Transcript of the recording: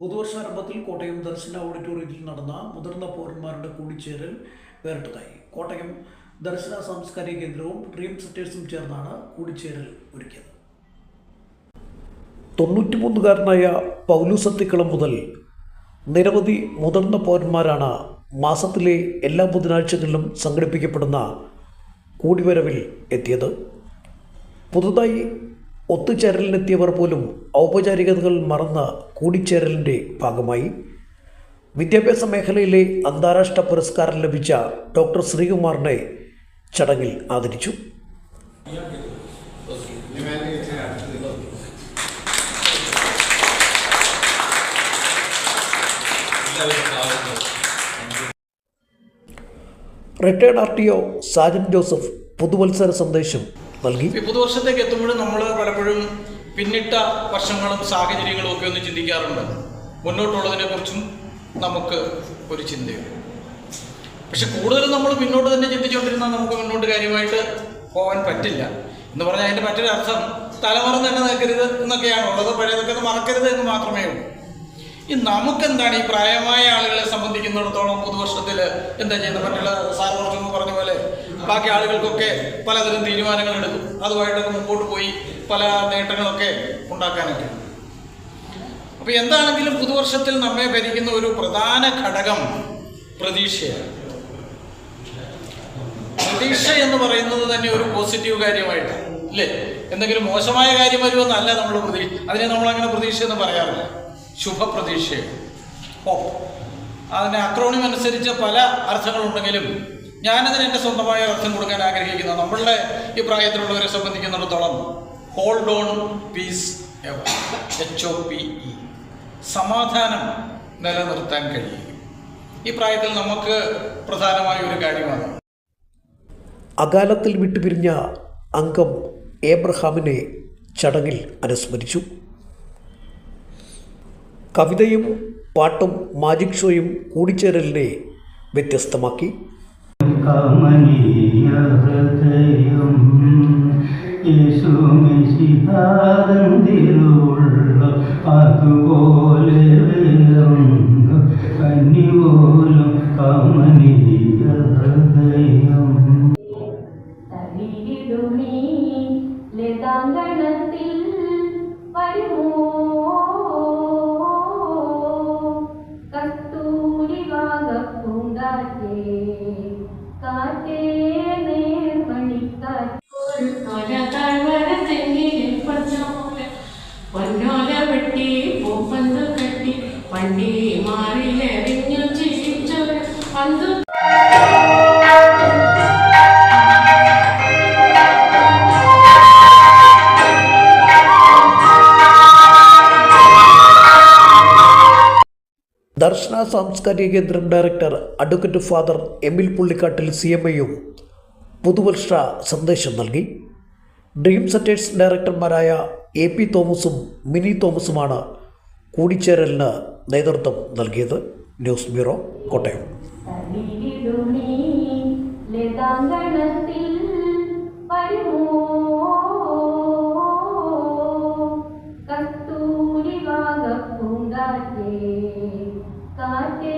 പുതുവർഷാരംഭത്തിൽ കോട്ടയം ദർശന ഓഡിറ്റോറിയത്തിൽ നടന്ന മുതിർന്ന പൗരന്മാരുടെ കൂടിച്ചേരൽ വേറിട്ടതായി. കോട്ടയം ദർശന സാംസ്കാരിക കേന്ദ്രവും ഡ്രീം സെറ്റേഴ്സും ചേർന്നാണ് കൂടിച്ചേരൽ ഒരുക്കിയത്. തൊണ്ണൂറ്റിമൂന്നുകാരനായ പൗലുസത്തിക്കളം മുതൽ നിരവധി മുതിർന്ന പൗരന്മാരാണ് മാസത്തിലെ എല്ലാ ബുധനാഴ്ചകളിലും സംഘടിപ്പിക്കപ്പെടുന്ന കൂടിവരവിൽ എത്തിയത്. പുതുതായി ഒത്തുചേരലിനെത്തിയവർ പോലും ഔപചാരികതകൾ മറന്ന കൂടിച്ചേരലിന്റെ ഭാഗമായി. വിദ്യാഭ്യാസ മേഖലയിലെ അന്താരാഷ്ട്ര പുരസ്കാരം ലഭിച്ച ഡോക്ടർ ശ്രീകുമാറിനെ ചടങ്ങിൽ ആദരിച്ചു. Retired R T O Sajan Joseph പുതുവത്സര സന്ദേശം നൽകി. പുതുവർഷത്തേക്ക് എത്തുമ്പോഴും നമ്മൾ പലപ്പോഴും പിന്നിട്ട വർഷങ്ങളും സാഹചര്യങ്ങളും ഒക്കെ ഒന്ന് ചിന്തിക്കാറുണ്ട്. മുന്നോട്ടുള്ളതിനെ കുറിച്ചും നമുക്ക് ഒരു ചിന്തയുണ്ട്. പക്ഷെ കൂടുതലും നമ്മൾ പിന്നോട്ട് തന്നെ ചിന്തിച്ചുകൊണ്ടിരുന്നാൽ നമുക്ക് മുന്നോട്ട് കാര്യമായിട്ട് പോകാൻ പറ്റില്ല. എന്ന് പറഞ്ഞാൽ അതിന്റെ മറ്റൊരു അർത്ഥം തലമുറ തന്നെ നിൽക്കരുത് എന്നൊക്കെയാണ് ഉള്ളത് പഴയതൊക്കെ ഒന്ന് മറക്കരുത് എന്ന് മാത്രമേ ഉള്ളൂ. നമുക്കെന്താണ് ഈ പ്രായമായ ആളുകളെ സംബന്ധിക്കുന്നിടത്തോളം പുതുവർഷത്തിൽ എന്താ ചെയ്യുന്നത് മറ്റുള്ള സാർ കുറച്ച് പറഞ്ഞ പോലെ ബാക്കി ആളുകൾക്കൊക്കെ പലതരം തീരുമാനങ്ങൾ എടുക്കും. അതുമായിട്ടൊക്കെ മുമ്പോട്ട് പോയി പല നേട്ടങ്ങളൊക്കെ ഉണ്ടാക്കാനൊക്കെ. അപ്പൊ എന്താണെങ്കിലും പുതുവർഷത്തിൽ നമ്മെ ഭരിക്കുന്ന ഒരു പ്രധാന ഘടകം പ്രതീക്ഷയാണ്. പ്രതീക്ഷ എന്ന് പറയുന്നത് തന്നെ ഒരു പോസിറ്റീവ് കാര്യമായിട്ടാണ് അല്ലേ? എന്തെങ്കിലും മോശമായ കാര്യം വരുമെന്നല്ല നമ്മൾ പ്രതീക്ഷ അതിനെ നമ്മൾ അങ്ങനെ പ്രതീക്ഷ എന്ന് പറയാറില്ല. ശുഭപ്രതീക്ഷ. ഹോപ്പ് അതിന് അക്രോണിം അനുസരിച്ച് പല അർത്ഥങ്ങളുണ്ടെങ്കിലും ഞാനതിന് എന്റെ സ്വന്തമായ അർത്ഥം കൊടുക്കാൻ ആഗ്രഹിക്കുന്ന. നമ്മളുടെ ഈ പ്രായത്തിലുള്ളവരെ സംബന്ധിക്കുന്നിടത്തോളം hold on peace H O P E സമാധാനം നിലനിർത്താൻ കഴിയും. ഈ പ്രായത്തിൽ നമുക്ക് പ്രധാനമായ ഒരു കാര്യമാണ്. അകാലത്തിൽ വിട്ടുപിരിഞ്ഞ അംഗം ഏബ്രഹാമിനെ ചടങ്ങിൽ അനുസ്മരിച്ചു. കവിതയും പാട്ടും മാജിക് ഷോയും കൂടിച്ചേരലിനെ വ്യത്യസ്തമാക്കി. അതുപോലെ അന്തു ദർശന സാംസ്കാരിക കേന്ദ്രം director advocate father Emil Pullikkattil C M ഐയും പുതുവർഷ സന്ദേശം നൽകി. ഡ്രീം സെറ്റേഴ്സ് ഡയറക്ടർമാരായ എ പി തോമസും മിനി തോമസുമാണ് കൂടിച്ചേരലിന് നേതൃത്വം നൽകിയത് ന്യൂസ് ബ്യൂറോ കോട്ടയം. ലതാങ്കണത്തിൽ വരുമോ കസ്തൂരി വാഗപ്പൂങ്കാറ്റേ കാറ്റേ